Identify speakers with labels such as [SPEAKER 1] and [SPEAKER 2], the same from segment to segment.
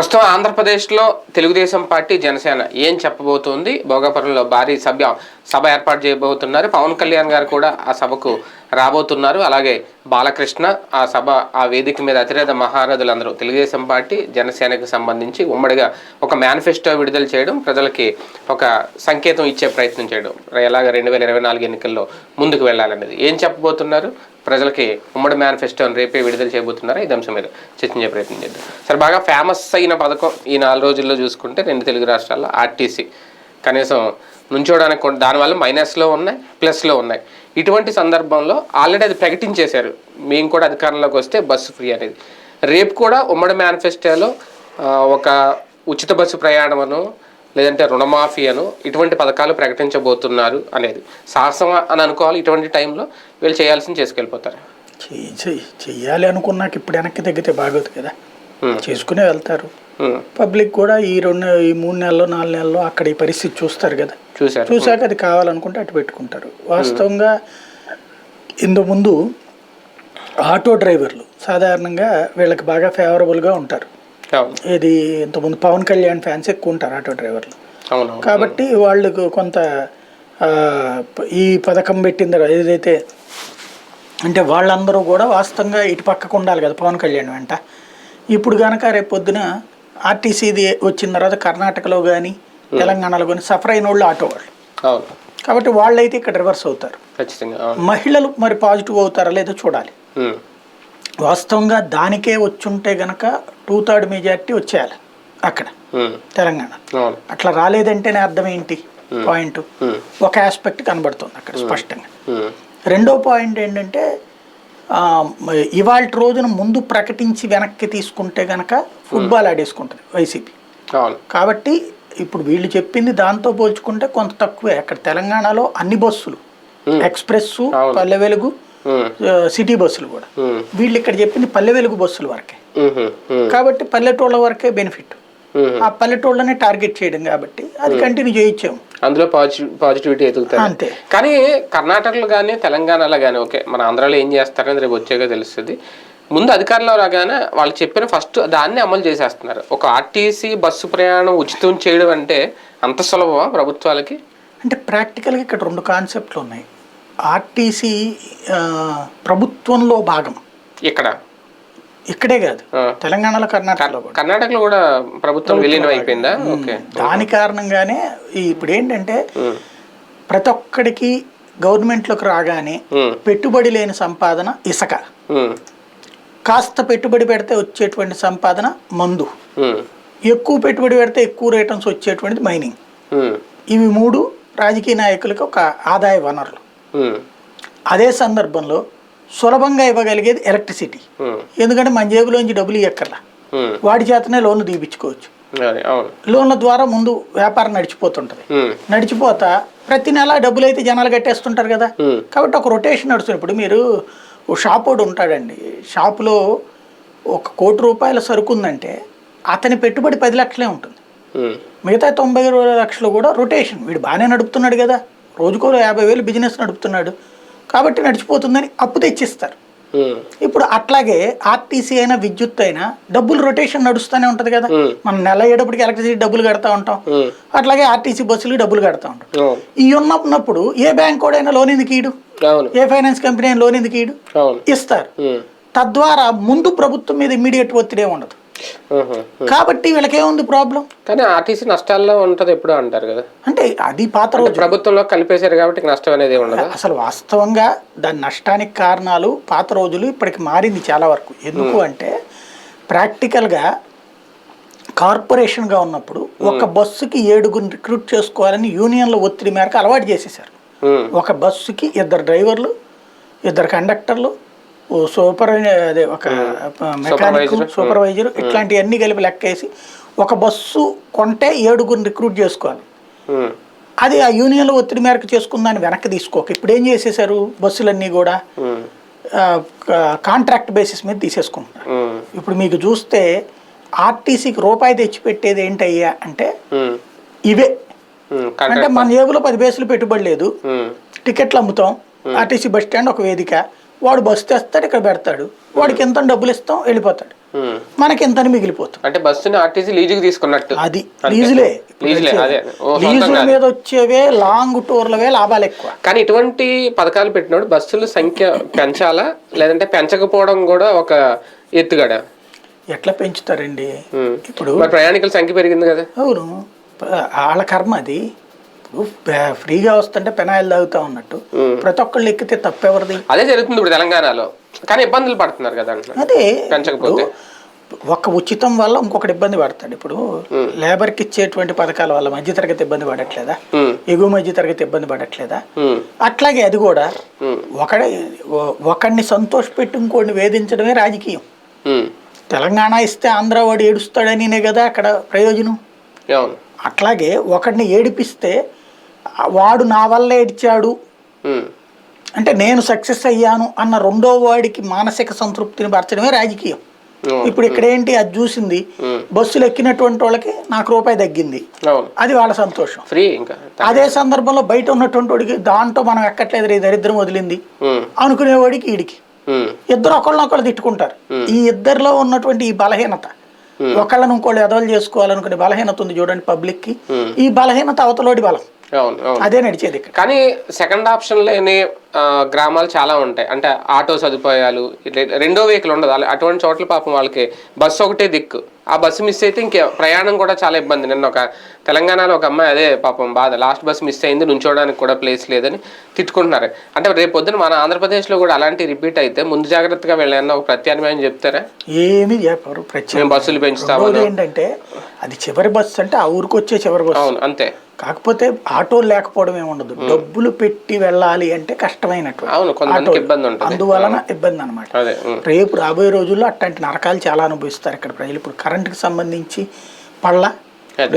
[SPEAKER 1] ప్రస్తుతం ఆంధ్రప్రదేశ్లో తెలుగుదేశం పార్టీ జనసేన ఏం చెప్పబోతోంది? భోగాపురంలో భారీ సభ్య సభ ఏర్పాటు చేయబోతున్నారు. పవన్ కళ్యాణ్ గారు కూడా ఆ సభకు రాబోతున్నారు. అలాగే బాలకృష్ణ ఆ సభ ఆ వేదిక మీద అతిరేత మహారథులందరూ తెలుగుదేశం పార్టీ జనసేనకు సంబంధించి ఉమ్మడిగా ఒక మేనిఫెస్టో విడుదల చేయడం ప్రజలకి ఒక సంకేతం ఇచ్చే ప్రయత్నం చేయడం ఎలాగ రెండు వేల ఇరవై నాలుగు ఎన్నికల్లో ముందుకు వెళ్ళాలనేది. ఏం చెప్పబోతున్నారు? ప్రజలకి ఉమ్మడి మేనిఫెస్టోని రేపే విడుదల చేయబోతున్నారా? ఇది అంశం మీద చర్చించే ప్రయత్నం చేద్దాం. సరే బాగా ఫేమస్ అయిన పథకం ఈ నాలుగు రోజుల్లో చూసుకుంటే రెండు తెలుగు రాష్ట్రాల్లో ఆర్టీసీ. కనీసం నుంచోడానికి కూడా దానివల్ల మైనస్లో ఉన్నాయి ప్లస్లో ఉన్నాయి. ఇటువంటి సందర్భంలో ఆల్రెడీ అది ప్రకటించేశారు. మేము కూడా అధికారంలోకి వస్తే బస్సు ఫ్రీ అనేది. రేపు కూడా ఉమ్మడి మేనిఫెస్టోలో ఒక ఉచిత బస్సు ప్రయాణమను లేదంటే రుణమాఫీ అను ఇటువంటి పథకాలు ప్రకటించబోతున్నారు అనేది. సాహసం అని అనుకోవాలి ఇటువంటి టైంలో వీళ్ళు చేయాల్సింది చేసుకెళ్ళిపోతారు.
[SPEAKER 2] చెయ్యి- చెయ్యి- చెయ్యాలి అనుకున్నాక ఇప్పుడు వెనక్కి తగ్గితే బాగోదు కదా. చేసుకునే వెళ్తారు. పబ్లిక్ కూడా ఈ రెండు ఈ మూడు నెలల్లో నాలుగు నెలల్లో అక్కడ ఈ పరిస్థితి చూస్తారు కదా.
[SPEAKER 1] చూశారు.
[SPEAKER 2] చూశాక అది కావాలనుకుంటే అటు పెట్టుకుంటారు. వాస్తవంగా ఇందు ముందు ఆటో డ్రైవర్లు సాధారణంగా వీళ్ళకి బాగా ఫేవరబుల్గా ఉంటారు. ఇది ఇంతకుముందు పవన్ కళ్యాణ్ ఫ్యాన్స్ ఎక్కువ ఉంటారు ఆటో డ్రైవర్లు. కాబట్టి వాళ్ళకు కొంత ఈ పథకం పెట్టిన తర్వాత ఏదైతే అంటే వాళ్ళందరూ కూడా వాస్తవంగా ఇటు పక్కకు ఉండాలి కదా పవన్ కళ్యాణ్ వెంట. ఇప్పుడు కనుక రేపు పొద్దున ఆర్టీసీది వచ్చిన తర్వాత కర్ణాటకలో కానీ తెలంగాణలో కానీ సఫర్ అయిన వాళ్ళు ఆటో వాళ్ళు. కాబట్టి వాళ్ళైతే ఇక్కడ రివర్స్ అవుతారు. మహిళలు మరి పాజిటివ్ అవుతారా లేదో చూడాలి. వాస్తవంగా దానికే వచ్చుంటే గనక టూ థర్డ్ మెజారిటీ వచ్చేయాలి అక్కడ తెలంగాణ. అట్లా రాలేదంటేనే అర్థం ఏంటి? పాయింట్. ఒక ఆస్పెక్ట్ కనబడుతుంది అక్కడ స్పష్టంగా. రెండో పాయింట్ ఏంటంటే ఇవాళ రోజున ముందు ప్రకటించి వెనక్కి తీసుకుంటే గనక ఫుట్బాల్ ఆడేసుకుంటుంది వైసీపీ. కాబట్టి ఇప్పుడు వీళ్ళు చెప్పింది దాంతో పోల్చుకుంటే కొంత తక్కువే. అక్కడ తెలంగాణలో అన్ని బస్సులు. ఎక్స్ప్రెస్. పల్లె వెలుగు సిటీ బస్సులు కూడా. వీళ్ళు ఇక్కడ చెప్పింది పల్లె వెలుగు బస్సుల వరకే. కాబట్టి పల్లెటూళ్ళ వరకే బెనిఫిట్. ఆ పల్లెటూళ్ళనే టార్గెట్ చేయడం కాబట్టి అది కంటిన్యూ చేయించాము
[SPEAKER 1] అందులో పాజిటివ్ పాజిటివిటీ ఎదుగుతారు
[SPEAKER 2] అంతే.
[SPEAKER 1] కానీ కర్ణాటకలో కానీ తెలంగాణలో కానీ ఓకే మన ఆంధ్రాలో ఏం చేస్తారనేది రేపు వచ్చాక తెలుస్తుంది. ముందు అధికారంలో రాగానే వాళ్ళు చెప్పిన ఫస్ట్ దాన్ని అమలు చేసేస్తున్నారు. ఒక ఆర్టీసీ బస్సు ప్రయాణం ఉచితం చేయడం అంటే అంత సులభమా ప్రభుత్వాలకి?
[SPEAKER 2] అంటే ప్రాక్టికల్గా ఇక్కడ రెండు కాన్సెప్ట్లు ఉన్నాయి. ఆర్టీసీ ప్రభుత్వంలో భాగం.
[SPEAKER 1] ఇక్కడ
[SPEAKER 2] ఇక్కడే కాదు. తెలంగాణలో కర్ణాటకలో
[SPEAKER 1] కర్ణాటకలో కూడా ప్రభుత్వం విలీనం అయిపోయిందా? ఓకే.
[SPEAKER 2] దాని కారణంగానే ఇప్పుడు ఏంటంటే ప్రతి ఒక్కడికి గవర్నమెంట్లోకి రాగానే పెట్టుబడి లేని సంపాదన ఇసుక. కాస్త పెట్టుబడి పెడితే వచ్చేటువంటి సంపాదన మందు. ఎక్కువ పెట్టుబడి పెడితే ఎక్కువ రిటర్న్స్ వచ్చేటువంటిది మైనింగ్. ఇవి మూడు రాజకీయ నాయకులకు ఒక ఆదాయ వనరులు. అదే సందర్భంలో సులభంగా ఇవ్వగలిగేది ఎలక్ట్రిసిటీ. ఎందుకంటే మన జేబులోంచి డబ్బులు ఇవ్వక్కర్లా వాడి చేతనే లోన్లు తీపించుకోవచ్చు
[SPEAKER 1] అవును.
[SPEAKER 2] లోన్ల ద్వారా ముందు వ్యాపారం నడిచిపోతుంటుంది. నడిచిపోతా ప్రతి నెల డబ్బులు అయితే జనాలు కట్టేస్తుంటారు కదా. కాబట్టి ఒక రొటేషన్ నడుస్తుంది. ఇప్పుడు మీరు షాప్ ఒకటి ఉంటాడండి. షాపులో ఒక కోటి రూపాయల సరుకు ఉందంటే అతని పెట్టుబడి పది లక్షలే ఉంటుంది. మిగతా తొంభై లక్షలు కూడా రొటేషన్. వీడు బాగానే నడుపుతున్నాడు కదా. రోజుకో యాభై వేలు బిజినెస్ నడుపుతున్నాడు. కాబట్టి నడిచిపోతుందని అప్పు తెచ్చిస్తారు. ఇప్పుడు అట్లాగే ఆర్టీసీ అయినా విద్యుత్ అయినా డబ్బులు రొటేషన్ నడుస్తూనే ఉంటుంది కదా. మనం నెల అయ్యేటప్పటికి ఎలక్ట్రిసిటీ డబ్బులు కడతా ఉంటాం. అట్లాగే ఆర్టీసీ బస్సులు డబ్బులు కడతా ఉంటాం. ఈ ఉన్నప్పుడు ఏ బ్యాంక్ కూడా అయినా లోన్ ఎందుకు
[SPEAKER 1] అవును.
[SPEAKER 2] ఏ ఫైనాన్స్ కంపెనీ అయినా లోన్ ఎందుకు
[SPEAKER 1] అవును.
[SPEAKER 2] ఇస్తారు. తద్వారా ముందు ప్రభుత్వం మీద ఇమ్మీడియట్ ఒత్తిడి ఉండదు. కాబట్టి వీళ్ళకేముంది ప్రాబ్లం?
[SPEAKER 1] కానీ ఆర్టీసీ నష్టాల్లో ఉంటది ఎప్పుడో అంటారు కదా.
[SPEAKER 2] అంటే అది పాత రోజు.
[SPEAKER 1] ప్రభుత్వంలో కలిపేశారు కాబట్టి నష్టం అనేది ఉండదు.
[SPEAKER 2] అసలు వాస్తవంగా దాని నష్టానికి కారణాలు పాత రోజులు ఇప్పటికి మారింది చాలా వరకు. ఎందుకు అంటే ప్రాక్టికల్గా కార్పొరేషన్గా ఉన్నప్పుడు ఒక బస్సుకి ఏడుగురిని రిక్రూట్ చేసుకోవాలని యూనియన్ల ఒత్తిడి మేరకు అలవాటు చేసేసారు ఒక బస్సుకి ఇద్దరు డ్రైవర్లు ఇద్దరు కండక్టర్లు సూపర్ అదే ఒక మెకానిక్. సూపర్వైజర్ ఇట్లాంటివన్నీ కలిపి లెక్కేసి ఒక బస్సు కొంటే ఏడుగురిని రిక్రూట్ చేసుకోవాలి. అది ఆ యూనియన్ల ఒత్తిడి మేరకు చేసుకుందాన్ని వెనక్కి తీసుకోక ఇప్పుడు ఏం చేసేసారు బస్సులన్నీ కూడా? కాంట్రాక్ట్ బేసిస్ మీద తీసేసుకుంటున్నారు. ఇప్పుడు మీకు చూస్తే ఆర్టీసీకి రూపాయి తెచ్చిపెట్టేది ఏంటయ్యా అంటే ఇవే. అంటే మన జేబులో పది బేసులు పెట్టుబడి లేదు. టికెట్లు అమ్ముతాం. ఆర్టీసీ బస్ స్టాండ్ ఒక వేదిక. వాడు బస్సు తెస్తాడు ఇక్కడ పెడతాడు. వాడికి ఎంత డబ్బులు ఇస్తాం వెళ్ళిపోతాడు. మనకి ఎంతని మిగిలిపోతుంది
[SPEAKER 1] అంటే బస్సుని ఆర్టీసీ లీజుకి తీసుకున్నట్టు.
[SPEAKER 2] అది లీజులే.
[SPEAKER 1] లీజులే
[SPEAKER 2] మీద వచ్చేవే లాంగ్ టూర్లవే లాభాలు ఎక్కువ.
[SPEAKER 1] కానీ ఇటువంటి పథకాలు పెట్టినప్పుడు బస్సుల సంఖ్య పెంచాలా? లేదంటే పెంచకపోవడం కూడా ఒక ఎత్తుగడ?
[SPEAKER 2] ఎట్లా పెంచుతారండి. ఇప్పుడు
[SPEAKER 1] మరి ప్రయాణికుల సంఖ్య పెరిగింది కదా.
[SPEAKER 2] అవును. వాళ్ళ కర్మ అది. ఇప్పుడు ఫ్రీగా వస్తుంటే పెనాయిల్ తాగుతా ఉన్నట్టు. ప్రతి ఒక్కళ్ళు ఎక్కితే తప్పెవరిది?
[SPEAKER 1] అదే జరుగుతుంది ఇప్పుడు తెలంగాణలో. కానీ ఇబ్బందులు పడుతున్నారు కదా
[SPEAKER 2] అదే
[SPEAKER 1] పెంచకపోతే.
[SPEAKER 2] ఒక ఉచితం వల్ల ఇంకొకటి ఇబ్బంది పడతాడు. ఇప్పుడు లేబర్కి ఇచ్చేటువంటి పథకాల వల్ల మధ్యతరగతి ఇబ్బంది పడట్లేదా. ఎగువ మధ్యతరగతి ఇబ్బంది పడట్లేదా. అట్లాగే అది కూడా. ఒకడే ఒకడిని సంతోషపెట్టి ఇంకోడిని వేధించడమే రాజకీయం. తెలంగాణ ఇస్తే ఆంధ్ర వాడు ఏడుస్తాడనినే కదా అక్కడ ప్రయోజనం. అట్లాగే ఒకడిని ఏడిపిస్తే వాడు నా వల్ల ఏడ్చాడు. అంటే నేను సక్సెస్ అయ్యాను అన్న రెండో వాడికి మానసిక సంతృప్తిని పరచడమే రాజకీయం. ఇప్పుడు ఇక్కడ ఏంటి అది చూసింది. బస్సులు ఎక్కినటువంటి వాళ్ళకి నాకు రూపాయి తగ్గింది. అది వాళ్ళ సంతోషం.
[SPEAKER 1] ఫ్రీ ఇంకా.
[SPEAKER 2] అదే సందర్భంలో బయట ఉన్నటువంటి వాడికి దాంట్లో మనం ఎక్కట్లేదు దరిద్రం వదిలింది. అనుకునేవాడికి ఈడికి. ఇద్దరు ఒకళ్ళనొకళ్ళు తిట్టుకుంటారు. ఈ ఇద్దరిలో ఉన్నటువంటి ఈ బలహీనత. ఒకళ్ళని ఇంకోళ్ళు ఎదవలు చేసుకోవాలనుకునే బలహీనత ఉంది చూడండి పబ్లిక్కి ఈ బలహీనత అవతలోడి బలం. అదే నడిచేది
[SPEAKER 1] కానీ సెకండ్ ఆప్షన్ లేని గ్రామాలు చాలా ఉంటాయి. అంటే ఆటో సదుపాయాలు ఇట్లా రెండో వెహికల్ ఉండదు. అలా- అటువంటి చోట్ల పాపం వాళ్ళకి బస్సు ఒకటే దిక్కు. ఆ బస్సు మిస్ అయితే ఇంకే ప్రయాణం కూడా చాలా ఇబ్బంది. నిన్న ఒక తెలంగాణలో ఒక అమ్మాయి అదే పాపం బాధ లాస్ట్ బస్ మిస్ అయింది నుంచోడానికి కూడా ప్లేస్ లేదని తిట్టుకుంటున్నారు. అంటే రేపు పొద్దున మన ఆంధ్రప్రదేశ్లో కూడా అలాంటి రిపీట్ అయితే ముందు జాగ్రత్తగా వెళ్ళాలన్న ఒక ప్రత్యామ్నాయం చెప్తారా?
[SPEAKER 2] ఏమి చెప్పరు ప్రత్యేక
[SPEAKER 1] మేము బస్సులు పెంచుతామని
[SPEAKER 2] రెండోది ఏంటంటే అది చివరి బస్సు అంటే ఆ ఊరికి వచ్చే చివరి బస్సు
[SPEAKER 1] అవును అంతే.
[SPEAKER 2] కాకపోతే ఆటో లేకపోవడం ఏమి ఉండదు. డబ్బులు పెట్టి వెళ్ళాలి అంటే కష్టమైనటువంటి
[SPEAKER 1] అవును ఇబ్బంది
[SPEAKER 2] అందువలన ఇబ్బంది అనమాట. రేపు రాబోయే రోజుల్లో అట్లాంటి నరకాలు చాలా అనుభవిస్తారు ఇక్కడ ప్రజలు. ఇప్పుడు కరెంటుకి సంబంధించి పళ్ళ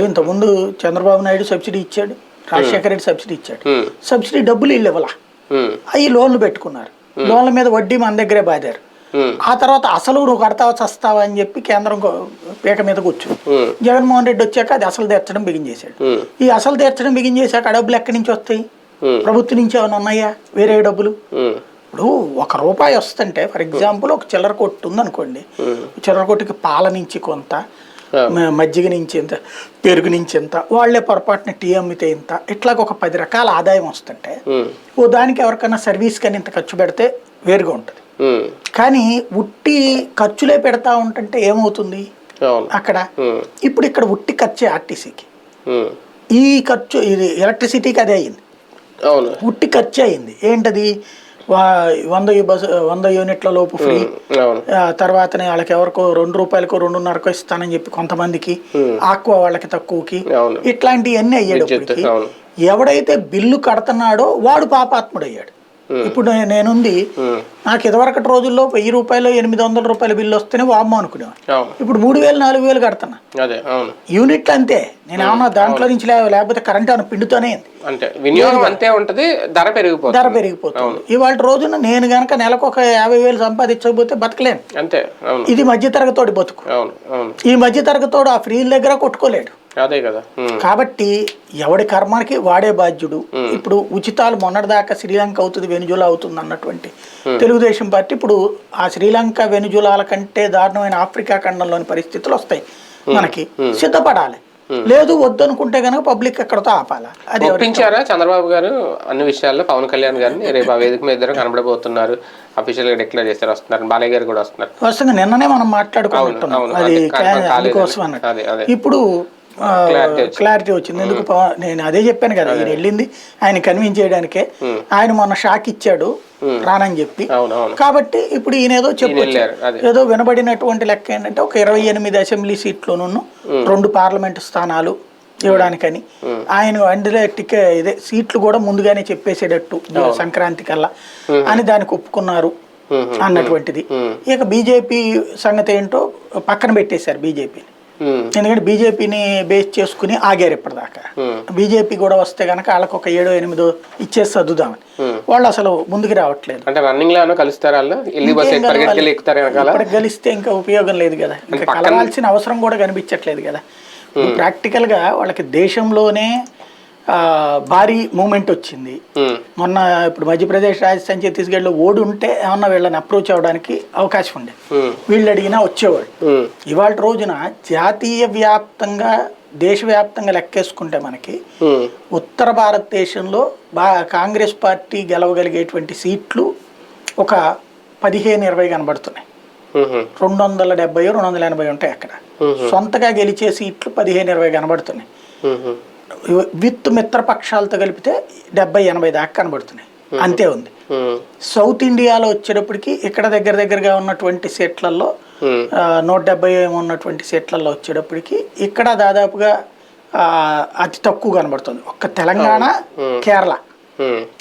[SPEAKER 2] ఇంతకుముందు చంద్రబాబు నాయుడు సబ్సిడీ ఇచ్చాడు రాజశేఖర రెడ్డి సబ్సిడీ ఇచ్చాడు. సబ్సిడీ డబ్బులు ఇల్లు ఇవ్వాల. అవి లోన్లు పెట్టుకున్నారు లోన్ల మీద వడ్డీ మన దగ్గరే బాదారు
[SPEAKER 1] ఉమ్.
[SPEAKER 2] ఆ తర్వాత అసలు నువ్వు కడతావా చస్తావా అని చెప్పి కేంద్రం పీక మీద కూర్చుంది
[SPEAKER 1] ఉమ్.
[SPEAKER 2] జగన్మోహన్ రెడ్డి వచ్చాక అది అసలు తీర్చడం బిగించేశాడు
[SPEAKER 1] ఉమ్.
[SPEAKER 2] ఈ అసలు తీర్చడం బిగించేశాక ఆ డబ్బులు ఎక్కడి నుంచి వస్తాయి. ప్రభుత్వం నుంచి ఏమైనా ఉన్నాయా వేరే డబ్బులు. ఇప్పుడు ఒక రూపాయి వస్తుంటే ఫర్ ఎగ్జాంపుల్ ఒక చిల్లర కొట్టు ఉంది అనుకోండి చిల్లర కొట్టుకి పాల నుంచి కొంత మజ్జిగ నుంచి ఎంత పెరుగు నుంచి ఎంత వాళ్ళే పొరపాటున టీ అమ్మితే ఇంత ఇట్లాగ ఒక పది రకాల ఆదాయం వస్తుంటే. ఓ దానికి ఎవరికైనా సర్వీస్ కానీ ఇంత ఖర్చు పెడితే వేరుగా ఉంటుంది. కానీ ఉట్టి ఖర్చులే పెడతా ఉంటుంటే ఏమవుతుంది? అక్కడ. ఇప్పుడు ఇక్కడ ఉట్టి ఖర్చే ఆర్టీసీకి. ఈ ఖర్చు ఇది ఎలక్ట్రిసిటీకి అదే
[SPEAKER 1] అవును.
[SPEAKER 2] ఉట్టి ఖర్చు అయింది. ఏంటది? వంద బస్ వంద యూనిట్ల లోపు ఫ్రీ. తర్వాతనే వాళ్ళకి ఎవరికో రెండు రూపాయలకో రెండున్నరకో ఇస్తానని చెప్పి కొంతమందికి ఆక్వా వాళ్ళకి తక్కువకి. ఇట్లాంటివన్నీ అయ్యేటప్పటికి
[SPEAKER 1] అవును.
[SPEAKER 2] ఎవడైతే బిల్లు కడుతున్నాడో వాడు పాపాత్ముడు అయ్యాడు ఇప్పుడు నేనుంది. నాకు ఇదివరకటి రోజుల్లో వెయ్యి రూపాయలు ఎనిమిది వందల రూపాయల బిల్లు వస్తేనే వామ్మో అనుకునేవాడు
[SPEAKER 1] అవును.
[SPEAKER 2] ఇప్పుడు మూడు వేలు నాలుగు వేలు కడుతున్నా.
[SPEAKER 1] అవును.
[SPEAKER 2] యూనిట్లు అంతే. నేను ఏమన్నా దాంట్లో నుంచి లేకపోతే కరెంట్ ఏమైనా పిండుతూనే.
[SPEAKER 1] అంటే వినియోగం అంతే ఉంటది ధర పెరిగిపోతుంది.
[SPEAKER 2] ధర పెరిగిపోతుంది. ఇవాళ రోజున నేను గనక నెలకు ఒక యాభై వేలు సంపాదించకపోతే బతకలేను.
[SPEAKER 1] అంతే
[SPEAKER 2] ఇది మధ్యతరగతోడి బతుకు. ఈ మధ్యతరగతోడు ఆ ఫ్రీల దగ్గర కొట్టుకోలేడు.
[SPEAKER 1] అదే కదా.
[SPEAKER 2] కాబట్టి ఎవడి కర్మకి వాడే బాధ్యుడు. ఇప్పుడు ఉచితాలు మొన్నటిదాకా శ్రీలంక అవుతుంది వెనుజులా అవుతుంది అన్నటువంటి తెలుగుదేశం పార్టీ ఇప్పుడు ఆ శ్రీలంక వెనుజులాల కంటే దారుణమైన ఆఫ్రికా ఖండంలోని పరిస్థితులు వస్తాయి మనకి. సిద్ధపడాలి. లేదు వద్దనుకుంటే కనుక పబ్లిక్ ఎక్కడితో ఆపాలా? అది
[SPEAKER 1] ఒప్పించారా? చంద్రబాబు గారు అన్ని విషయాల్లో పవన్ కళ్యాణ్ గారిని రేపు ఆ వేదిక మీద ఇద్దరు కనబడబోతున్నారు. అఫీషియల్గా డిక్లేర్ చేస్తారు. వస్తున్నారు. బాలయ్య గారు కూడా వస్తున్నారు.
[SPEAKER 2] వరుసగా నిన్ననే మనం మాట్లాడుకుంటున్నాం అది. అందుకోసం అన్నట్టు. ఇప్పుడు. క్లారిటీ వచ్చింది. ఎందుకు నేను అదే చెప్పాను కదా ఈయన వెళ్ళింది ఆయన కన్విన్స్ చేయడానికే. ఆయన మొన్న షాక్ ఇచ్చాడు రానని చెప్పి. కాబట్టి ఇప్పుడు ఈయన ఏదో చెప్పొచ్చు. ఏదో వినబడినటువంటి లెక్క ఏంటంటే ఒక ఇరవై ఎనిమిది అసెంబ్లీ సీట్లోనూ రెండు పార్లమెంట్ స్థానాలు ఇవ్వడానికని. ఆయన అందులో టికె ఇదే సీట్లు కూడా ముందుగానే చెప్పేసేటట్టు సంక్రాంతి కల్లా. అని దానికి ఒప్పుకున్నారు అన్నటువంటిది. ఇక బీజేపీ సంగతి ఏంటో పక్కన పెట్టేశారు బీజేపీని. ఎందుకంటే బీజేపీని బేస్ చేసుకుని ఆగారు ఇప్పటిదాకా.
[SPEAKER 1] ఉమ్.
[SPEAKER 2] బీజేపీ కూడా వస్తే గనక వాళ్ళకి ఒక ఏడో ఎనిమిదో ఇచ్చేసి సర్దుదామని. వాళ్ళు అసలు ముందుకు రావట్లేదు.
[SPEAKER 1] అంటే రన్నింగ్లో కలుస్తారా బస్
[SPEAKER 2] ఇంకేం ఇప్పటికి ఉపయోగం లేదు కదా. ఇంకా కలవాల్సిన అవసరం కూడా కనిపించట్లేదు కదా. ప్రాక్టికల్గా వాళ్ళకి దేశంలోనే భారీ మూమెంట్ వచ్చింది. మొన్న ఇప్పుడు మధ్యప్రదేశ్ రాజస్థాన్ ఛత్తీస్గఢ్లో ఓడి ఉంటే ఏమన్నా వీళ్ళని అప్రోచ్ అవ్వడానికి అవకాశం ఉండేది
[SPEAKER 1] ఉమ్,
[SPEAKER 2] వీళ్ళు అడిగినా వచ్చేవాళ్ళు ఇవాళ రోజున జాతీయ వ్యాప్తంగా దేశవ్యాప్తంగా లెక్కేసుకుంటే మనకి ఉత్తర భారతదేశంలో బా కాంగ్రెస్ పార్టీ గెలవగలిగేటువంటి సీట్లు ఒక పదిహేను ఇరవై కనబడుతున్నాయి. రెండు వందల డెబ్బై రెండు వందల ఎనభై ఉంటాయి అక్కడ. సొంతగా గెలిచే సీట్లు పదిహేను ఇరవై కనబడుతున్నాయి. విత్ మిత్రపక్షాలతో కలిపితే డెబ్బై ఎనభై దాకా కనబడుతున్నాయి. అంతే ఉంది. సౌత్ ఇండియాలో వచ్చేటప్పటికి ఇక్కడ దగ్గర దగ్గరగా ఉన్నటువంటి సీట్లలో నూట డెబ్బై ఏమో ఉన్నటువంటి సీట్లలో వచ్చేటప్పటికి ఇక్కడ దాదాపుగా అతి తక్కువ కనబడుతుంది. ఒక్క తెలంగాణ కేరళ.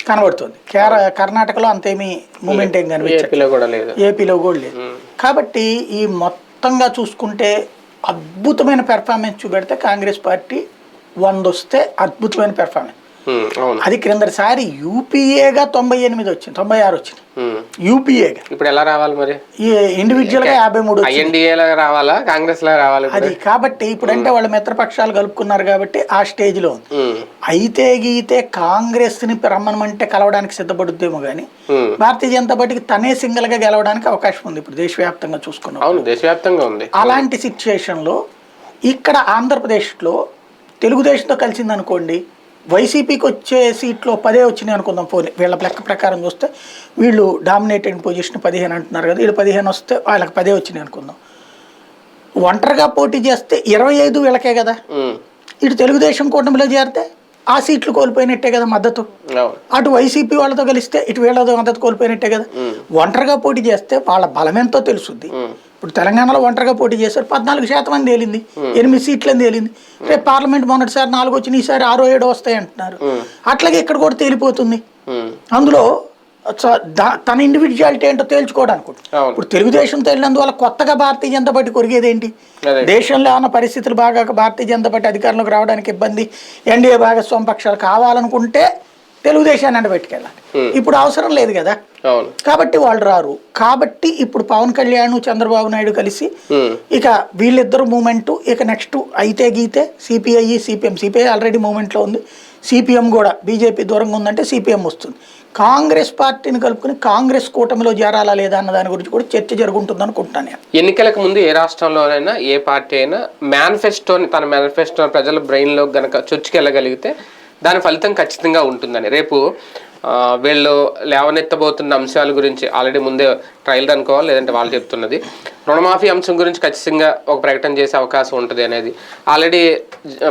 [SPEAKER 2] కనబడుతుంది. కేర కర్ణాటకలో అంతేమీ మూమెంట్ ఏం కనిపించదు
[SPEAKER 1] ఏపీలో కూడా లేదు.
[SPEAKER 2] ఏపీలో కూడా లేదు. కాబట్టి ఈ మొత్తంగా చూసుకుంటే అద్భుతమైన పెర్ఫార్మెన్స్ చూపెడితే కాంగ్రెస్ పార్టీ వంద వస్తే అద్భుతమైన పెర్ఫార్మెన్స్ అది క్రిందటిసారి యూపీఏగా తొంభై ఎనిమిది వచ్చింది తొంభై ఆరు వచ్చింది. యూపీఏగా.
[SPEAKER 1] ఇప్పుడు ఎలా రావాలి మరి?
[SPEAKER 2] ఈ ఇండివిజువల్గా యాభై మూడు
[SPEAKER 1] రావాలా? కాంగ్రెస్లో రావాలి?
[SPEAKER 2] అది కాబట్టి ఇప్పుడంటే వాళ్ళ మిత్రపక్షాలు కలుపుకున్నారు కాబట్టి ఆ స్టేజ్లో ఉంది.
[SPEAKER 1] ఉమ్,
[SPEAKER 2] అయితే గీతే కాంగ్రెస్ని రమ్మనమంటే కలవడానికి సిద్ధపడుద్దేమో
[SPEAKER 1] ఉమ్.
[SPEAKER 2] భారతీయ జనతా పార్టీకి తనే సింగిల్గా గెలవడానికి అవకాశం ఉంది. ఇప్పుడు దేశవ్యాప్తంగా చూసుకున్నాం
[SPEAKER 1] దేశవ్యాప్తంగా ఉంది.
[SPEAKER 2] అలాంటి సిచ్యుయేషన్లో ఇక్కడ ఆంధ్రప్రదేశ్లో తెలుగుదేశంతో కలిసింది అనుకోండి వైసీపీకి వచ్చే సీట్లో పదే వచ్చినాయి అనుకుందాం పోనీ వీళ్ళ లెక్క ప్రకారం చూస్తే వీళ్ళు డామినేటెడ్ పొజిషన్ పదిహేను అంటున్నారు కదా వీళ్ళు పదిహేను వస్తే వాళ్ళకి పదే వచ్చినాయి అనుకుందాం. ఒంటరిగా పోటీ చేస్తే ఇరవై ఐదు వీళ్ళకే కదా. ఇటు తెలుగుదేశం కూటమిలో చేరితే ఆ సీట్లు కోల్పోయినట్టే కదా మద్దతు. అటు వైసీపీ వాళ్ళతో కలిస్తే ఇటు వీళ్ళతో మద్దతు కోల్పోయినట్టే కదా. ఒంటరిగా పోటీ చేస్తే వాళ్ళ బలం ఎంతో తెలుసుద్ది. ఇప్పుడు తెలంగాణలో ఒంటరిగా పోటీ చేశారు. పద్నాలుగు శాతం అని తేలింది. ఎనిమిది సీట్లు అని తేలింది. రేపు పార్లమెంట్ మొన్నటిసారి నాలుగు వచ్చిన ఈసారి ఆరో ఏడో వస్తాయి అంటున్నారు. అట్లాగే ఇక్కడ కూడా తేలిపోతుంది. అందులో తన ఇండివిజువాలిటీ ఏంటో తేల్చుకోవడానికి. ఇప్పుడు తెలుగుదేశం తేలినందువల్ల కొత్తగా భారతీయ జనతా పార్టీ కొరిగేది ఏంటి దేశంలో ఉన్న పరిస్థితులు బాగా భారతీయ జనతా పార్టీ అధికారంలోకి రావడానికి ఇబ్బంది ఎన్డీఏ భాగస్వామ్య పక్షాలు కావాలనుకుంటే తెలుగుదేశాన్ని ఎండబెట్టుకెళ్ళాలి ఇప్పుడు అవసరం లేదు కదా? కాబట్టి వాళ్ళు రారు. కాబట్టి ఇప్పుడు పవన్ కళ్యాణ్ చంద్రబాబు నాయుడు కలిసి ఇక వీళ్ళిద్దరు మూమెంట్ ఇక నెక్స్ట్ అయితే గీతే సిపిఐ సిపిఎం సిపిఐ ఆల్రెడీ మూమెంట్లో ఉంది. సిపిఎం కూడా బీజేపీ దూరంగా ఉందంటే సిపిఎం వస్తుంది. కాంగ్రెస్ పార్టీని కలుపుకుని కాంగ్రెస్ కూటమిలో చేరాలా లేదా అన్న దాని గురించి కూడా చర్చ జరుగుంటుంది అనుకుంటున్నాను నేను.
[SPEAKER 1] ఎన్నికలకు ముందు ఏ రాష్ట్రంలోనైనా ఏ పార్టీ అయినా మేనిఫెస్టోని తన మేనిఫెస్టో ప్రజల బ్రెయిన్లో గనక చొచ్చుకెళ్ళగలిగితే దాని ఫలితం ఖచ్చితంగా ఉంటుందని. రేపు వీళ్ళు లేవనెత్తబోతున్న అంశాల గురించి ఆల్రెడీ ముందే ట్రయల్ అనుకోవాలి లేదంటే వాళ్ళు చెప్తున్నది. రుణమాఫీ అంశం గురించి ఖచ్చితంగా ఒక ప్రకటన చేసే అవకాశం ఉంటుంది అనేది. ఆల్రెడీ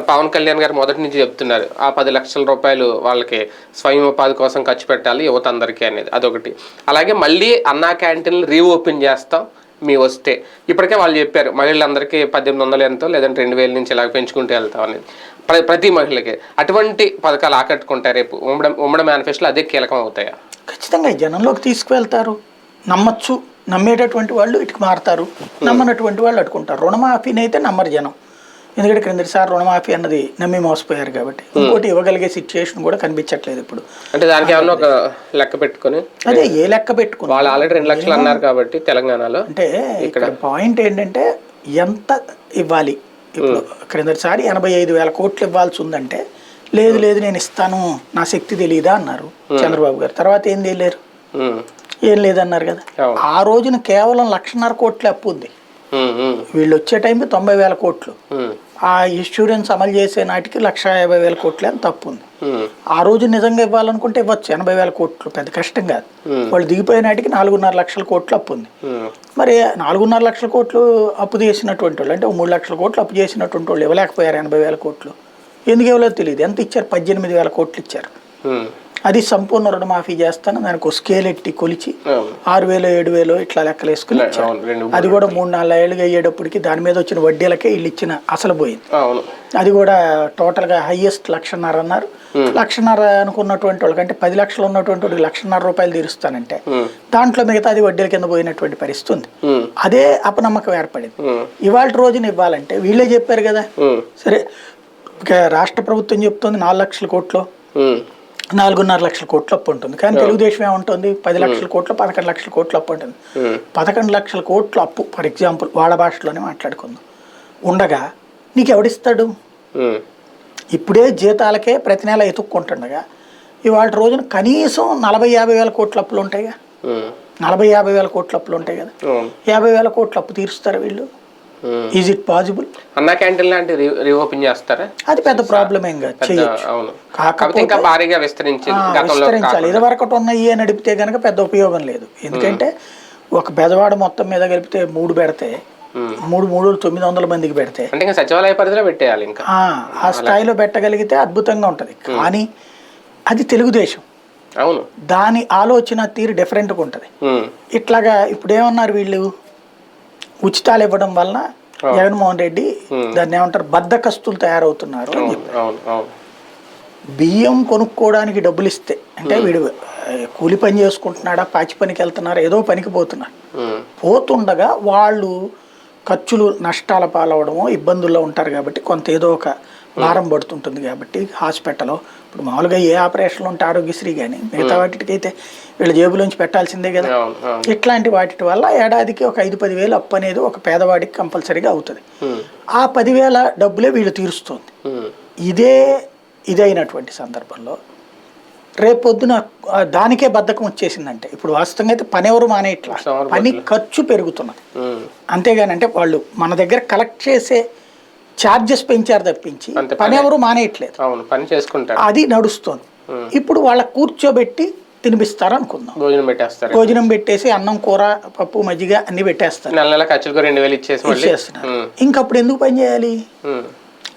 [SPEAKER 1] పవన్ కళ్యాణ్ గారు మొదటి నుంచి చెప్తున్నారు. ఆ పది లక్షల రూపాయలు వాళ్ళకి స్వయం ఉపాధి కోసం ఖర్చు పెట్టాలి యువత అందరికీ అనేది. అదొకటి. అలాగే మళ్ళీ అన్నా క్యాంటీన్లు రీఓపెన్ చేస్తాం మీ వస్తే. ఇప్పటికే వాళ్ళు చెప్పారు మహిళలందరికీ పద్దెనిమిది వందలు ఎంతో లేదంటే రెండు వేల నుంచి ఇలా పెంచుకుంటూ వెళ్తాం అనేది. ప్రతి మహిళకి అటువంటి పథకాలు ఆకట్టుకుంటాయి రేపు ఉమ్మడి ఉమ్మడి మేనిఫెస్టోలో అదే కీలకం అవుతాయా
[SPEAKER 2] ఖచ్చితంగా జనంలోకి తీసుకువెళ్తారు. నమ్మచ్చు నమ్మేటటువంటి వాళ్ళు ఇటుకు మారుతారు. నమ్మనటువంటి వాళ్ళు అట్టుకుంటారు రుణమాఫీని అయితే నమ్మరు జనం. ఎందుకంటే క్రిందటిసారి రుణమాఫీ అన్నది నమ్మి మోసపోయారు కాబట్టి. ఇంకోటి ఇవ్వగలిగే సిచ్యుయేషన్ కూడా కనిపించట్లేదు ఇప్పుడు.
[SPEAKER 1] అంటే దానికి ఏమన్నా ఒక లెక్క పెట్టుకొని?
[SPEAKER 2] అదే ఏ లెక్క పెట్టుకున్నా?
[SPEAKER 1] వాళ్ళు ఆల్రెడీ రెండు లక్షలు అన్నారు కాబట్టి తెలంగాణలో
[SPEAKER 2] అంటే ఇక్కడ. పాయింట్ ఏంటంటే ఎంత ఇవ్వాలి? ఇప్పుడు క్రిందటిసారి ఎనభై ఐదు వేల కోట్లు ఇవ్వాల్సి ఉందంటే లేదు లేదు నేను ఇస్తాను నా శక్తి తెలియదా అన్నారు చంద్రబాబు గారు. తర్వాత ఏం తెలియలేరు ఏం లేదన్నారు కదా. ఆ రోజున కేవలం లక్షన్నర కోట్ల అప్పు ఉంది వీళ్ళు వచ్చే టైంకి తొంభై వేల కోట్లు. ఆ ఇన్సూరెన్స్ అమలు చేసే నాటికి లక్ష యాభై వేల కోట్లే అని తప్పు ఉంది ఆ రోజు నిజంగా ఇవ్వాలనుకుంటే ఇవ్వచ్చు. ఎనభై వేల కోట్లు పెద్ద కష్టం కాదు. వాళ్ళు దిగిపోయే నాటికి నాలుగున్నర లక్షల కోట్లు అప్పు ఉంది మరి నాలుగున్నర లక్షల కోట్లు అప్పు చేసినటువంటి వాళ్ళు అంటే మూడు లక్షల కోట్లు అప్పు చేసినటువంటి వాళ్ళు ఇవ్వలేకపోయారు ఎనభై వేల కోట్లు. ఎందుకు ఇవ్వలేదో తెలియదు ఎంత ఇచ్చారు? పద్దెనిమిది వేల కోట్లు ఇచ్చారు. అది సంపూర్ణ రుణమాఫీ చేస్తాను. దానికి ఒక స్కేల్ ఎట్టి కొలిచి ఆరు వేలు ఏడు వేలు ఇట్లా లెక్కలు వేసుకుని అది కూడా మూడు నాలుగు ఏళ్ళుగా అయ్యేటప్పటికి దాని మీద వచ్చిన వడ్డీలకే వీళ్ళు ఇచ్చిన అసలు పోయింది. అది కూడా టోటల్గా హైయెస్ట్ లక్షన్నర అన్నారు. లక్షన్నర అనుకున్నటువంటి వాళ్ళకి అంటే పది లక్షలు ఉన్నటువంటి వాడికి లక్షన్నర రూపాయలు తీరుస్తానంటే దాంట్లో మిగతాది వడ్డీల కింద పోయినటువంటి పరిస్థితి ఉంది. అదే అపనమ్మకం ఏర్పడింది. ఇవాళ రోజున ఇవ్వాలంటే వీళ్ళే చెప్పారు కదా. సరే రాష్ట్ర ప్రభుత్వం చెప్తుంది నాలుగు లక్షల కోట్లు. నాలుగున్నర లక్షల కోట్లు అప్పు ఉంటుంది. కానీ తెలుగుదేశం ఏముంటుంది? పది లక్షల కోట్లు పదకొండు లక్షల కోట్లు అప్పు ఉంటుంది. పదకొండు లక్షల కోట్లు అప్పు ఫర్ ఎగ్జాంపుల్ వాళ్ళ భాషలోనే మాట్లాడుకుందాం. ఉండగా నీకు ఎవడిస్తాడు ఇప్పుడే జీతాలకే ప్రతి నెల ఎత్తుక్కుంటుండగా ఇవాళ రోజున కనీసం నలభై యాభై వేల కోట్ల అప్పులు ఉంటాయిగా. నలభై యాభై వేల కోట్ల అప్పులు ఉంటాయి కదా. యాభై వేల కోట్ల అప్పు తీరుస్తారు వీళ్ళు. Is it possible
[SPEAKER 1] Anna canteen లాంటి రీఓపెన్ చేస్తారా?
[SPEAKER 2] అది పెద్ద ప్రాబ్లం ఏం కాదు. చేయొచ్చు. కాకపోతే
[SPEAKER 1] ఇంకా భారీగా విస్తరించి
[SPEAKER 2] విస్తరించాలి. ఇదివరకటి ఉన్నాయి అని నడిపితే కనుక పెద్ద ఉపయోగం లేదు. ఎందుకంటే ఒక పెదవాడు మొత్తం మీద కలిపితే మూడు పెడితే
[SPEAKER 1] ఉమ్.
[SPEAKER 2] మూడు మూడు తొమ్మిది వందల మందికి పెడితే.
[SPEAKER 1] అంటే సచివాలయ పరిధిలో పెట్టేయాలి ఇంకా.
[SPEAKER 2] ఆ, స్థాయిలో పెట్టగలిగితే అద్భుతంగా ఉంటుంది. కానీ అది తెలుగుదేశం.
[SPEAKER 1] అవును.
[SPEAKER 2] దాని ఆలోచన తీరు డిఫరెంట్గా ఉంటుంది. ఇట్లాగా ఇప్పుడు ఏమన్నారు వీళ్ళు? ఉచితాలు ఇవ్వడం వలన జగన్మోహన్ రెడ్డి దాన్ని ఏమంటారు బద్దకస్తులు తయారవుతున్నారు అని బియ్యం కొనుక్కోవడానికి డబ్బులు ఇస్తే అంటే వీడు కూలి పని చేసుకుంటున్నాడా పాచి పనికి వెళ్తున్నారా ఏదో పనికి పోతున్నాడు పోతుండగా వాళ్ళు ఖర్చులు నష్టాల పాలవడమో ఇబ్బందుల్లో ఉంటారు కాబట్టి కొంత ఏదో ఒక భారం పడుతుంటుంది కాబట్టి హాస్పిటల్ ఇప్పుడు మామూలుగా ఏ ఆపరేషన్లు ఉంటే ఆరోగ్యశ్రీ కానీ మిగతా వాటికైతే వీళ్ళ జేబులోంచి పెట్టాల్సిందే కదా. ఇట్లాంటి వాటి వల్ల ఏడాదికి ఒక ఐదు పదివేలు అప్పు అనేది ఒక పేదవాడికి కంపల్సరీగా అవుతుంది. ఆ పదివేల డబ్బులే వీళ్ళు తీరుస్తుంది. ఇదే ఇదైనటువంటి సందర్భంలో రేపొద్దున దానికే బద్ధకం వచ్చేసిందంటే ఇప్పుడు వాస్తవంగా అయితే పని ఎవరు మానేయట్లా పని ఖర్చు పెరుగుతున్నది. అంతేగాని అంటే వాళ్ళు మన దగ్గర కలెక్ట్ చేసే ఛార్జెస్ పెంచారు తప్పించి పని ఎవరు మానేయట్లేదు.
[SPEAKER 1] పని చేసుకుంటారు.
[SPEAKER 2] అది నడుస్తుంది. ఇప్పుడు వాళ్ళ కూర్చోబెట్టి తినిపిస్తారు అనుకుందాం
[SPEAKER 1] భోజనం పెట్టేస్తారు.
[SPEAKER 2] భోజనం పెట్టేసి అన్నం కూర పప్పు మజ్జిగ అన్ని పెట్టేస్తారు.
[SPEAKER 1] నెల నెల ఖర్చులకు రెండు వేలు ఇచ్చేసి
[SPEAKER 2] ఇచ్చేస్తున్నారు. ఇంకప్పుడు ఎందుకు పని చేయాలి.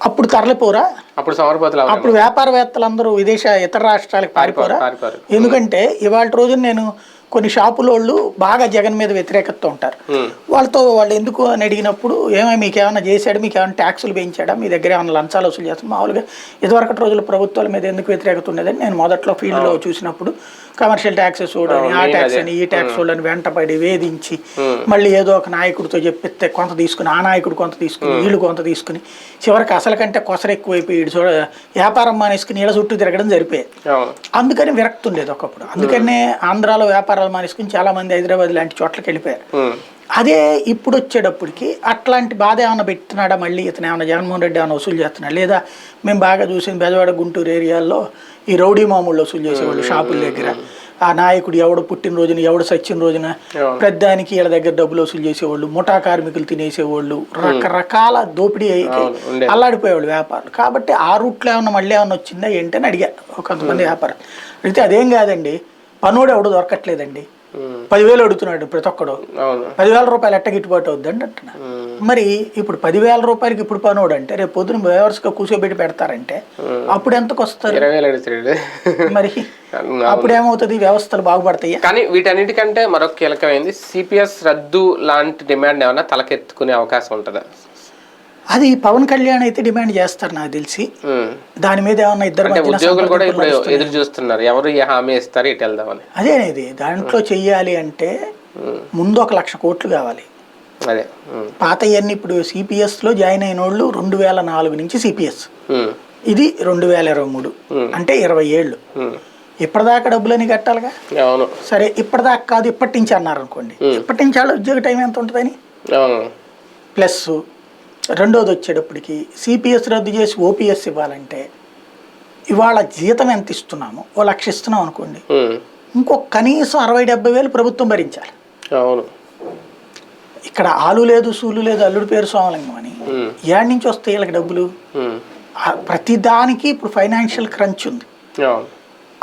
[SPEAKER 2] అప్పుడు తరలిపోరా?
[SPEAKER 1] అప్పుడు సమరపోతులు అవుతారు
[SPEAKER 2] అప్పుడు వ్యాపారవేత్తలందరూ విదేశ ఇతర రాష్ట్రాలకు పారిపోరా?
[SPEAKER 1] పారిపోరు.
[SPEAKER 2] ఎందుకంటే ఇవాళ రోజున నేను కొన్ని షాపులోళ్ళు బాగా జగన్ మీద వ్యతిరేకతతో ఉంటారు. వాళ్ళతో వాళ్ళు ఎందుకు అని అడిగినప్పుడు ఏమై మీకు ఏమైనా చేశాడు? మీకు ఏమైనా ట్యాక్సులు పెంచాడా మీ దగ్గర ఏమైనా లంచాలు వసూలు చేస్తాం మామూలుగా ఇదివరకటి రోజుల ప్రభుత్వాల మీద ఎందుకు వ్యతిరేకత ఉండేదని నేను మొదట్లో ఫీల్డ్లో చూసినప్పుడు కమర్షియల్ ట్యాక్సెస్ చూడని ఆ ట్యాక్స్ అని ఈ ట్యాక్స్ చూడని వెంటపడి వేధించి మళ్ళీ ఏదో ఒక నాయకుడితో చెప్పిస్తే కొంత తీసుకుని ఆ నాయకుడు కొంత తీసుకుని వీళ్ళు కొంత తీసుకుని చివరికి అసలు కంటే కొసర ఎక్కువైపోయి చూడ వ్యాపారం మానేసుకుని నీళ్ళ చుట్టూ తిరగడం
[SPEAKER 1] అవును.
[SPEAKER 2] అందుకని విరక్తి ఉండేది ఒకప్పుడు. అందుకనే ఆంధ్రాలో వ్యాపారాలు మానేసుకుని చాలా మంది హైదరాబాద్ లాంటి చోట్లకి వెళ్ళిపోయారు. అదే ఇప్పుడు వచ్చేటప్పటికి అట్లాంటి బాధ ఏమైనా పెట్టినాడా మళ్ళీ ఇతను ఏమైనా జగన్మోహన్ రెడ్డి ఏమైనా వసూలు చేస్తున్నాడు? లేదా మేము బాగా చూసిన బెజవాడ గుంటూరు ఏరియాల్లో ఈ రౌడీ మామూళ్ళు వసూలు చేసేవాళ్ళు షాపుల దగ్గర. ఆ నాయకుడు ఎవడు పుట్టినరోజున ఎవడు సచ్చిన రోజున. పెద్దానికి వీళ్ళ దగ్గర డబ్బులు వసూలు చేసేవాళ్ళు ముఠా కార్మికులు తినేసేవాళ్ళు రకరకాల దోపిడీ. అల్లాడిపోయేవాళ్ళు వ్యాపారులు. కాబట్టి ఆ రూట్లో ఏమన్నా మళ్ళీ ఏమన్నా వచ్చిందా ఏంటని అడిగారు కొంతమంది వ్యాపారం అయితే అదేం కాదండి పనోడు ఎవడు దొరకట్లేదండి. పదివేలు అడుగుతున్నాడు ప్రతి ఒక్కడు. పదివేల రూపాయలు ఎట్ట గిట్టుబాటు అవుద్దండి అంటున్నా. మరి ఇప్పుడు పదివేల రూపాయలకి ఇప్పుడు పనోడు అంటే రేపు పొద్దున బేవర్స్గా కూర్చోబెట్టి పెడతారంటే అప్పుడు ఎంతకు వస్తారు మరి అప్పుడు ఏమవుతుంది? వ్యవస్థలు బాగుపడతాయా?
[SPEAKER 1] కానీ వీటన్నిటికంటే మరొక కీలకమైంది సిపిఎస్ రద్దు లాంటి డిమాండ్ ఏమైనా తలకెత్తుకునే అవకాశం ఉంటుందా?
[SPEAKER 2] అది పవన్ కళ్యాణ్ అయితే డిమాండ్ చేస్తారు నాకు తెలిసి. దాని మీద ఏమన్నా ఇద్దరు
[SPEAKER 1] ఉద్యోగులు కూడా ఇప్పుడు? ఎదురు చూస్తున్నారు ఎవరు ఏ హామీ ఇస్తారు ఇటు వెళ్దామని.
[SPEAKER 2] అదేనేది దాంట్లో చెయ్యాలి అంటే ముందు ఒక లక్ష కోట్లు కావాలి.
[SPEAKER 1] అదే.
[SPEAKER 2] పాత ఇవన్నీ ఇప్పుడు సిపిఎస్లో జాయిన్ అయిన వాళ్ళు రెండు వేల నాలుగు నుంచి సిపిఎస్ ఇది రెండు వేల ఇరవై మూడు. అంటే ఇరవై ఏళ్ళు. ఇప్పటిదాకా డబ్బులని కట్టాలిగా?
[SPEAKER 1] అవును.
[SPEAKER 2] సరే ఇప్పటిదాకా కాదు ఇప్పటి నుంచి అన్నారు అనుకోండి ఇప్పటి నుంచి వాళ్ళ ఉద్యోగ టైం ఎంత ఉంటుందని? ప్లస్ రెండోది వచ్చేటప్పటికి సిపిఎస్ రద్దు చేసి ఓపీఎస్ ఇవ్వాలంటే ఇవాళ జీతం ఎంత ఇస్తున్నాము? ఓ లక్ష ఇస్తున్నాం అనుకోండి. ఇంకో కనీసం అరవై డెబ్బై వేలు ప్రభుత్వం భరించాలి.
[SPEAKER 1] అవును.
[SPEAKER 2] ఇక్కడ ఆలు లేదు సూలు లేదు అల్లుడు పేరు సోమలింగం అని. ఏడు నుంచి వస్తాయి వీళ్ళకి డబ్బులు?
[SPEAKER 1] ఉమ్,
[SPEAKER 2] ఆ ప్రతి దానికి ఇప్పుడు ఫైనాన్షియల్ క్రంచ్ ఉంది.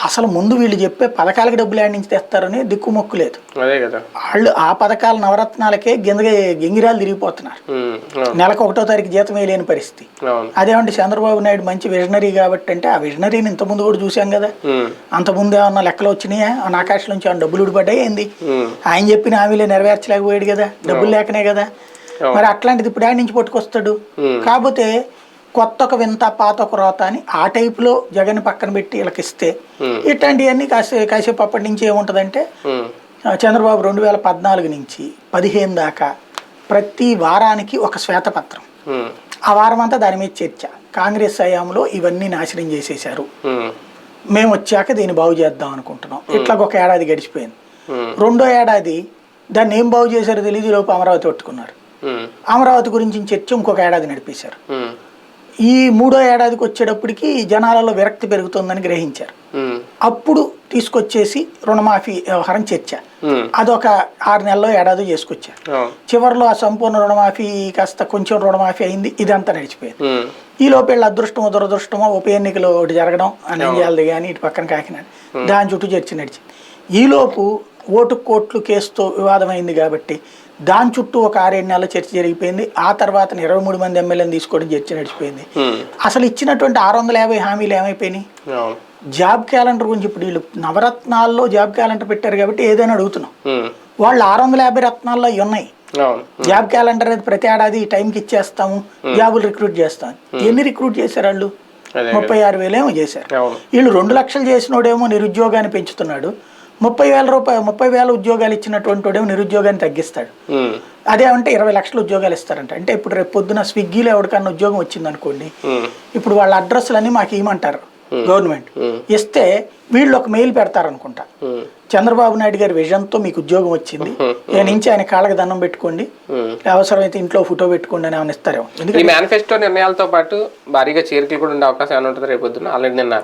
[SPEAKER 2] అసలు ముందు వీళ్ళు చెప్పే పథకాలకి డబ్బులు ఏడు నుంచి తెస్తారని దిక్కుమొక్కు లేదు.
[SPEAKER 1] అదే కదా.
[SPEAKER 2] వాళ్ళు ఆ పథకాల నవరత్నాలకే గింజగా గింగిరాలు తిరిగిపోతున్నారు. నెలకు ఒకటో తారీఖు జీతం వేయలేని పరిస్థితి. అదేమంటే చంద్రబాబు నాయుడు మంచి విజనరీ కాబట్టి అంటే ఆ విజనరీని ఇంతకుముందు కూడా చూసాం కదా. అంతకుముందు ఏమన్నా లెక్కలు వచ్చినాయా? ఆ ఆకాశం నుంచి ఏమన్నా డబ్బులు ఊడిపడ్డాయి ఏంది? ఆయన చెప్పిన హామీలే నెరవేర్చలేకపోయాడు కదా. డబ్బులు లేకనే కదా. మరి అట్లాంటిది ఇప్పుడు ఆయన నుంచి పట్టుకొస్తాడు. కాకపోతే కొత్త ఒక వింత పాత ఒక రోత అని ఆ టైపులో జగన్ పక్కన పెట్టి వీళ్ళకి ఇస్తే
[SPEAKER 1] ఉమ్,
[SPEAKER 2] ఇట్లాంటివన్నీ కాసే కాసేపు అప్పటి నుంచి ఏముంటుందంటే చంద్రబాబు రెండు వేల పద్నాలుగు నుంచి పదిహేను దాకా ప్రతి వారానికి ఒక శ్వేతపత్రం. ఆ వారం అంతా దాని మీద చర్చ. కాంగ్రెస్ హయాంలో ఇవన్నీ నాశనం చేసేశారు. మేము వచ్చాక దీన్ని బాగు చేద్దాం అనుకుంటున్నాం. ఇట్లా ఒక ఏడాది గడిచిపోయింది. రెండో ఏడాది దాన్ని ఏం బాగు చేశారో తెలియదు లోపు అమరావతి పట్టుకున్నారు. అమరావతి గురించి చర్చ ఇంకొక ఏడాది నడిపేశారు. ఈ మూడో ఏడాదికి వచ్చేటప్పటికి జనాలలో విరక్తి పెరుగుతుందని గ్రహించారు. అప్పుడు తీసుకొచ్చేసి రుణమాఫీ వ్యవహారం చర్చ. అదొక ఆరు నెలలో ఏడాది చేసుకొచ్చారు
[SPEAKER 1] అవును
[SPEAKER 2] చివరిలో ఆ సంపూర్ణ రుణమాఫీ కాస్త కొంచెం రుణమాఫీ అయింది ఇదంతా నడిచిపోయింది. ఈ లోపు వీళ్ళ అదృష్టమో దురదృష్టమో ఉప ఎన్నికలు ఒకటి జరగడం అన్నింజాలది కానీ ఇటు పక్కన కాకినాడ. దాని చుట్టూ చర్చ నడిచింది. ఈలోపు ఓటు కోట్లు కేసుతో వివాదమైంది కాబట్టి దాని చుట్టూ ఒక ఆరేడు నెలల చర్చ జరిగిపోయింది. ఆ తర్వాత ఇరవై మూడు మంది ఎమ్మెల్యేని తీసుకోవడం చర్చ నడిచిపోయింది. అసలు ఇచ్చినటువంటి ఆరు వందల యాభై హామీలు ఏమైపోయినాయి? జాబ్ క్యాలెండర్ గురించి ఇప్పుడు వీళ్ళు నవరత్నాల్లో జాబ్ క్యాలెండర్ పెట్టారు కాబట్టి ఏదైనా అడుగుతున్నాం. వాళ్ళు ఆరు వందల యాభై రత్నాల్లో ఉన్నాయి. జాబ్ క్యాలెండర్ అనేది ప్రతి ఏడాది ఈ టైంకి ఇచ్చేస్తాము. జాబులు రిక్రూట్ చేస్తాం. ఎన్ని రిక్రూట్ చేశారు వాళ్ళు? ముప్పై ఆరు వేలేమో చేశారు. వీళ్ళు రెండు లక్షలు చేసినోడేమో నిరుద్యోగాన్ని పెంచుతున్నాడు. ముప్పై వేల రూపాయలు ముప్పై వేల ఉద్యోగాలు ఇచ్చినటువంటి వాడేమో నిరుద్యోగాన్ని తగ్గిస్తాడు. అదే అంటే ఇరవై లక్షల ఉద్యోగాలు ఇస్తారంట. అంటే ఇప్పుడు రేపు పొద్దున స్విగ్గీలో ఎవరికన్నా ఉద్యోగం వచ్చింది అనుకోండి ఇప్పుడు వాళ్ళ అడ్రస్లన్నీ మాకు ఇవ్వమంటారు గవర్నమెంట్. ఇస్తే వీళ్ళు ఒక మెయిల్ పెడతారనుకుంటా. చంద్రబాబు నాయుడు గారి విజన్తో మీకు ఉద్యోగం వచ్చింది. నేను నుంచి ఆయన కాళ్ళకి దండం పెట్టుకోండి. అవసరమైతే ఇంట్లో ఫోటో పెట్టుకోండి అని ఏమైనా ఇస్తారేమో.
[SPEAKER 1] ఈ మేనిఫెస్టో నిర్ణయాలతో పాటు భారీగా చేరికలు కూడా ఉండే అవకాశం ఏమైనా ఉంటుంది రేపు పొద్దున్న ఆల్రెడీ నిన్న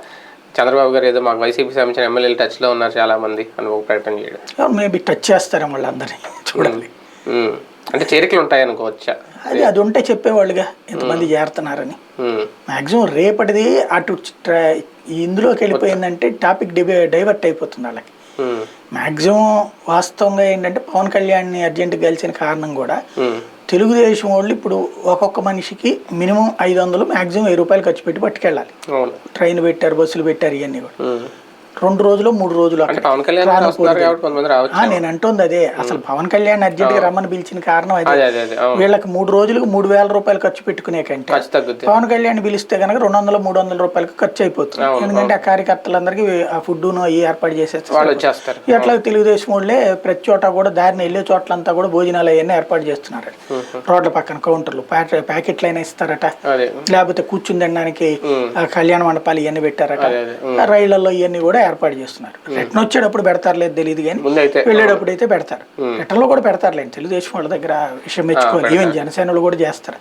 [SPEAKER 1] చంద్రబాబు గారు ఏదో మాకు వైసీపీ సంబంధించిన ఎమ్మెల్యేలు టచ్లో ఉన్నారు చాలా మంది అని ఒక ప్రకటన చేయడం.
[SPEAKER 2] మేబీ టచ్ చేస్తారేమో వాళ్ళందరినీ చూడాలి
[SPEAKER 1] ఉమ్, అంటే చేరికలు ఉంటాయి అనుకోవచ్చా
[SPEAKER 2] అది అది ఉంటే చెప్పేవాళ్ళుగా ఎంతమంది చేరుతున్నారని.
[SPEAKER 1] ఉమ్,
[SPEAKER 2] మాక్సిమం రేపటిది అటు ఇందులోకి వెళ్ళిపోయిందంటే టాపిక్ డిబే డైవర్ట్ అయిపోతుంది వాళ్ళకి.
[SPEAKER 1] ఉమ్,
[SPEAKER 2] మాక్సిమం వాస్తవంగా ఏంటంటే పవన్ కళ్యాణ్ని అర్జెంట్ గెలిచిన కారణం కూడా తెలుగుదేశం వాళ్ళు ఇప్పుడు ఒక్కొక్క మనిషికి మినిమం ఐదు వందలు మాక్సిమం వెయ్యి రూపాయలు ఖర్చు పెట్టి పట్టుకెళ్ళాలి. ట్రైన్ పెట్టారు బస్సులు పెట్టారు ఇవన్నీ కూడా. రెండు రోజులు మూడు రోజులు.
[SPEAKER 1] పవన్ కళ్యాణ్
[SPEAKER 2] నేను అంటోంది అదే. అసలు పవన్ కళ్యాణ్ అర్జెంట్గా రమ్మని పిలిచిన కారణం
[SPEAKER 1] అదే.
[SPEAKER 2] వీళ్ళకి మూడు రోజులకు మూడు వేల రూపాయలు ఖర్చు పెట్టుకునే కంటే పవన్ కళ్యాణ్ పిలిస్తే కనుక రెండు వందల మూడు వందల రూపాయలకు ఖర్చు అయిపోతుంది. ఎందుకంటే ఆ కార్యకర్తలందరికీ ఆ ఫుడ్ను అవి ఏర్పాటు చేసేస్తారు. ఎట్లా తెలుగుదేశం వాళ్ళే ప్రతి చోట కూడా దారిని వెళ్ళే చోట్లంతా కూడా భోజనాలు అవన్నీ ఏర్పాటు చేస్తున్నారు. రోడ్ల పక్కన కౌంటర్లు ప్యాకె- ప్యాకెట్లు అయినా ఇస్తారట లేకపోతే కూర్చుని తినడానికి కళ్యాణ మండపాలు ఇవన్నీ పెట్టారట. రైళ్ళలో ఇవన్నీ కూడా ఏర్పాటు చేస్తున్నారు. రిటర్న్ వచ్చేటప్పుడు పెడతారు లేదు తెలియదు కానీ వెళ్ళేటప్పుడు అయితే పెడతారు. రిటర్న్లో కూడా పెడతారులేండి తెలుగుదేశం వాళ్ళ దగ్గర విషయం మెచ్చుకోవాలి. ఈవెన్ జనసేనలు కూడా చేస్తారు.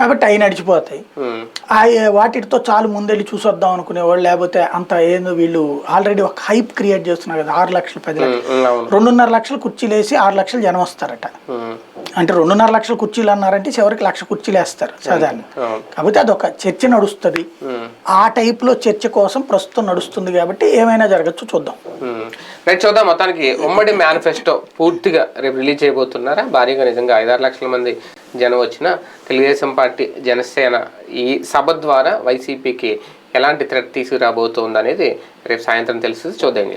[SPEAKER 2] కాబట్టి అవి నడిచిపోతాయి.
[SPEAKER 1] ఉమ్,
[SPEAKER 2] ఆ వాటితో చాలు ముందెళ్ళి చూసొద్దాం అనుకునేవాళ్ళు లేకపోతే అంత ఏందో వీళ్ళు ఆల్రెడీ ఒక హైప్ క్రియేట్ చేస్తున్నారు కదా ఆరు లక్షలు పది లక్షలు. రెండున్నర లక్షలు కుర్చీలు వేసి ఆరు లక్షలు జనం వస్తారట. అంటే రెండున్నర లక్షల కుర్చీలు అన్నారంటే చివరికి లక్ష కుర్చీలు వేస్తారు సాధారణ. కాబట్టి అదొక చర్చ నడుస్తుంది. ఆ టైప్లో చర్చ కోసం ప్రస్తుతం నడుస్తుంది కాబట్టి ఏమైనా జరగచ్చు చూద్దాం.
[SPEAKER 1] రైట్ చూద్దాం. మొత్తానికి ఉమ్మడి మేనిఫెస్టో పూర్తిగా రేపు రిలీజ్ చేయబోతున్నారా? భారీగా నిజంగా ఐదారు లక్షల మంది జనం వచ్చిన తెలుగుదేశం పార్టీ జనసేన ఈ సభ ద్వారా వైసీపీకి ఎలాంటి థ్రెట్ తీసుకురాబోతోంది అనేది రేపు సాయంత్రం తెలిసి చూద్దాం.